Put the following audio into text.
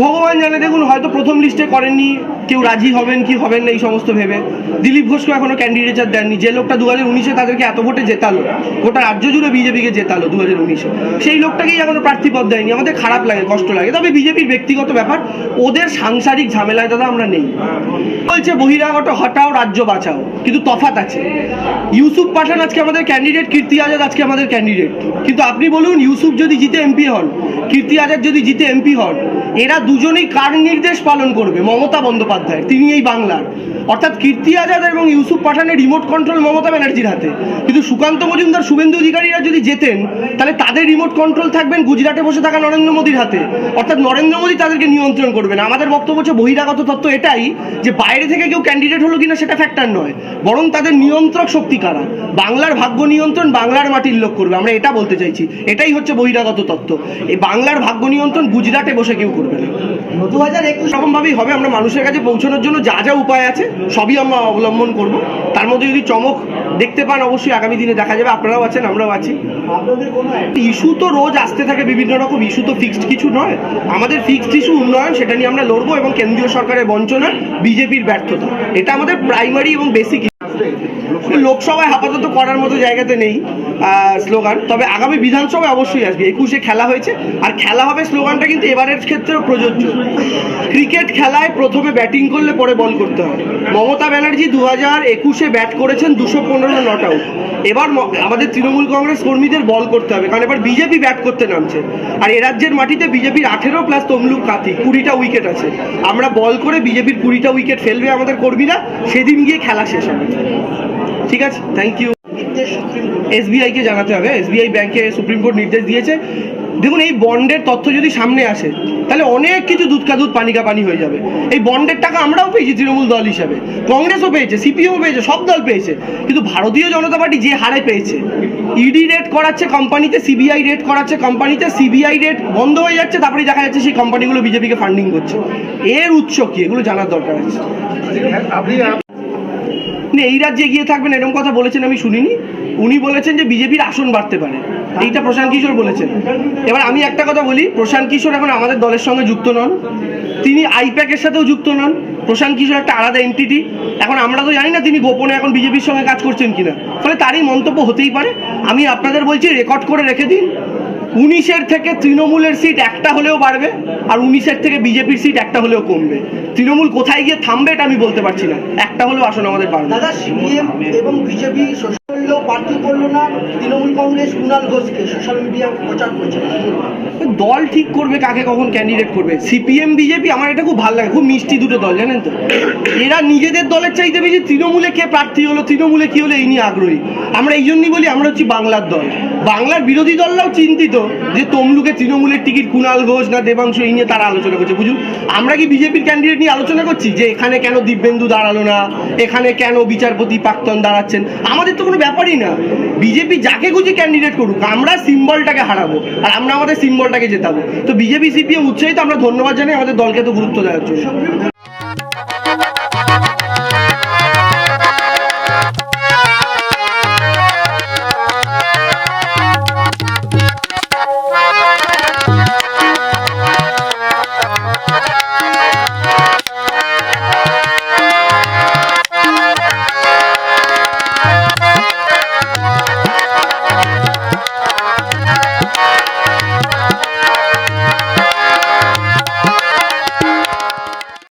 ভগবান জানে দেখুন হয়তো প্রথম লিস্টে করেননি। কেউ রাজি হবেন কি হবেন না এই সমস্ত ভেবে। দিলীপ ঘোষকে এখনও ক্যান্ডিডেচার দেননি। যে লোকটা দু হাজার উনিশে তাদেরকে এত ভোটে জেতালো, গোটা রাজ্য জুড়ে বিজেপিকে জেতালো দু হাজার উনিশে। সেই লোকটাকেই এখনও প্রার্থী পদ দেয়নি। আমাদের খারাপ লাগে, কষ্ট লাগে। তবে বিজেপির ব্যক্তিগত ব্যাপার, ওদের সাংসারিক ঝামেলায় দাদা আমরা নেই। বলছে বহিরাগত, হটাও রাজ্য বাঁচাও, কিন্তু তফাত আছে। ইউসুফ পাঠান আজকে আমাদের ক্যান্ডিডেট কীর্তি আজাদ আজকে আমাদের ক্যান্ডিডেট কিন্তু আপনি বলুন, ইউসুফ যদি জিতে এমপি হন, কীর্তি আজাদ যদি জিতে এমপি হন, এরা দুজনেই কার নির্দেশ পালন করবে? মমতা বন্দ্যোপাধ্যায় তিনি এই বাংলার। অর্থাৎ কীর্তি আজাদ এবং ইউসুফ পাঠানের রিমোট কন্ট্রোল মমতা ব্যানার্জির হাতে। কিন্তু সুকান্ত মজুমদার, শুভেন্দু অধিকারীরা যদি যেতেন তাহলে তাদের রিমোট কন্ট্রোল থাকবেন গুজরাটে বসে থাকা নরেন্দ্র মোদীর হাতে। অর্থাৎ নরেন্দ্র মোদী তাদেরকে নিয়ন্ত্রণ করবেন। আমাদের বক্তব্য হচ্ছে বহিরাগত তত্ত্ব এটাই যে বাইরে থেকে কেউ ক্যান্ডিডেট হলো কিনা সেটা ফ্যাক্টর নয়। বরং তাদের নিয়ন্ত্রক শক্তি কারা? বাংলার ভাগ্য নিয়ন্ত্রণ বাংলার মাটির লোক করবে। আমরা এটা বলতে চাইছি। এটাই হচ্ছে বহিরাগত তত্ত্ব। এই বাংলার ভাগ্য নিয়ন্ত্রণ গুজরাটে বসে কেউ করবে না। দু হাজার একুশ রকমভাবেই হবে আমরা মানুষের কাছে পৌঁছানোর জন্য যা যা উপায় আছে সবই আমরা অবলম্বন করব। তার মধ্যে যদি চমক দেখতে পান অবশ্যই আগামী দিনে দেখা যাবে। আপনারাও আছেন আমরাও আছি। ইস্যু তো রোজ আসতে থাকে বিভিন্ন রকম ইস্যু তো ফিক্সড কিছু নয়। আমাদের ফিক্সড ইস্যু উন্নয়ন সেটা নিয়ে আমরা লড়বো এবং কেন্দ্রীয় সরকারের বঞ্চনা বিজেপির ব্যর্থতা। এটা আমাদের প্রাইমারি এবং বেসিক লোকসভায় আপাতত করার মতো জায়গাতে নেই। স্লোগান তবে আগামী বিধানসভায় অবশ্যই আসবে। একুশে খেলা হয়েছে। আর খেলা হবে স্লোগানটা কিন্তু এবারের ক্ষেত্রেও প্রযোজ্য। ক্রিকেট খেলায় প্রথমে ব্যাটিং করলে পরে বল করতে হয় মমতা ব্যানার্জি দু হাজার একুশে ব্যাট করেছেন দুশো পনেরো নট আউট এবার আমাদের তৃণমূল কংগ্রেস কর্মীদের বল করতে হবে। কারণ এবার বিজেপি ব্যাট করতে নামছে। আর এ রাজ্যের মাটিতে বিজেপির আঠেরো প্লাস তমলুক কাতি কুড়িটা উইকেট আছে। আমরা বল করে বিজেপির কুড়িটা উইকেট ফেলবে আমাদের কর্মীরা। সেদিন গিয়ে খেলা শেষ হবে। ঠিক আছে? থ্যাংক ইউ এসবিআই কে জানাতে হবে। এসবিআই ব্যাংকে সুপ্রিম কোর্ট নির্দেশ দিয়েছে। দেখুন এই বন্ডের তথ্য যদি সামনে আসে তাহলে অনেক কিছু দুধ কা দুধ পানি কা পানি হয়ে যাবে। এই বন্ডের টাকা আমরাও পেয়েছি তৃণমূল দল হিসাবে। কংগ্রেসও পেয়েছে সিপিএমও পেয়েছে সব দল পেয়েছে। কিন্তু ভারতীয় জনতা পার্টি যে হারে পেয়েছে ইডি রেট করাচ্ছে কোম্পানিতে সিবিআই রেট করাচ্ছে কোম্পানিতে সিবিআই রেট বন্ধ হয়ে যাচ্ছে তারপরে দেখা যাচ্ছে সেই কোম্পানিগুলো বিজেপিকে ফান্ডিং করছে। এর উৎস কি? এগুলো জানার দরকার আছে। এই রাজ্যে গিয়ে থাকবেন এরকম কথা বলেছেন আমি শুনিনি। উনি বলেছেন যে বিজেপির আসন বাড়তে পারে। এইটা প্রশান্ত কিশোর বলেছেন। এবার আমি একটা কথা বলি, প্রশান্ত কিশোর এখন আমাদের দলের সঙ্গে যুক্ত নন। তিনি আইপ্যাকের সাথেও যুক্ত নন। প্রশান্ত কিশোর একটা আলাদা এন্টিটি এখন আমরা তো জানি না তিনি গোপনে এখন বিজেপির সঙ্গে কাজ করছেন কিনা। ফলে তারই মন্তব্য হতেই পারে। আমি আপনাদের বলছি রেকর্ড করে রেখে দিন। উনিশের থেকে তৃণমূলের সিট একটা হলেও বাড়বে, আর উনিশের থেকে বিজেপির সিট একটা হলেও কমবে। তৃণমূল কোথায় গিয়ে থামবে এটা আমি বলতে পারছি না। একটা হলেও আসন আমাদের বাড়বে। দাদা, সিপিএম এবং বিজেপি প্রার্থী করল না তৃণমূল কংগ্রেস, কুণাল ঘোষকে। সোশ্যাল মিডিয়া প্রচার করছে। দল ঠিক করবে কাকে, কখন ক্যান্ডিডেট করবে? সিপিএম বিজেপি আমার এটা খুব ভালো লাগে, খুব মিষ্টি দুটো দল, জানেন তো? এরা নিজেদের দলের চাইতে বেশি তৃণমূলে কে প্রার্থী হলো, তৃণমূলে কি হলো, এই নিয়ে আগ্রহী। আমরা এই জন্যই বলি, আমরা হচ্ছি বাংলার দল। বাংলার বিরোধী দলরাও চিন্তিত যে তমলুকে তৃণমূলের টিকিট কুণাল ঘোষ না দেবাংশ, এই নিয়ে তারা আলোচনা করছে। বুঝুন, আমরা কি বিজেপির ক্যান্ডিডেট নিয়ে আলোচনা করছি যে এখানে কেন দিব্যেন্দু দাঁড়াল না? এখানে কেন বিচারপতি প্রাক্তন দাঁড়াচ্ছেন? আমাদের তো কোনো ব্যাপারই না। বিজেপি যাকে খুঁজে ক্যান্ডিডেট করুক, আমরা সিম্বলটাকে হারাবো আর আমরা আমাদের সিম্বলটাকে জেতাবো। তো বিজেপি সিপিএম উৎসাহিত, আমরা ধন্যবাদ জানাই, আমাদের দলকে তো গুরুত্ব দেওয়ার জন্য।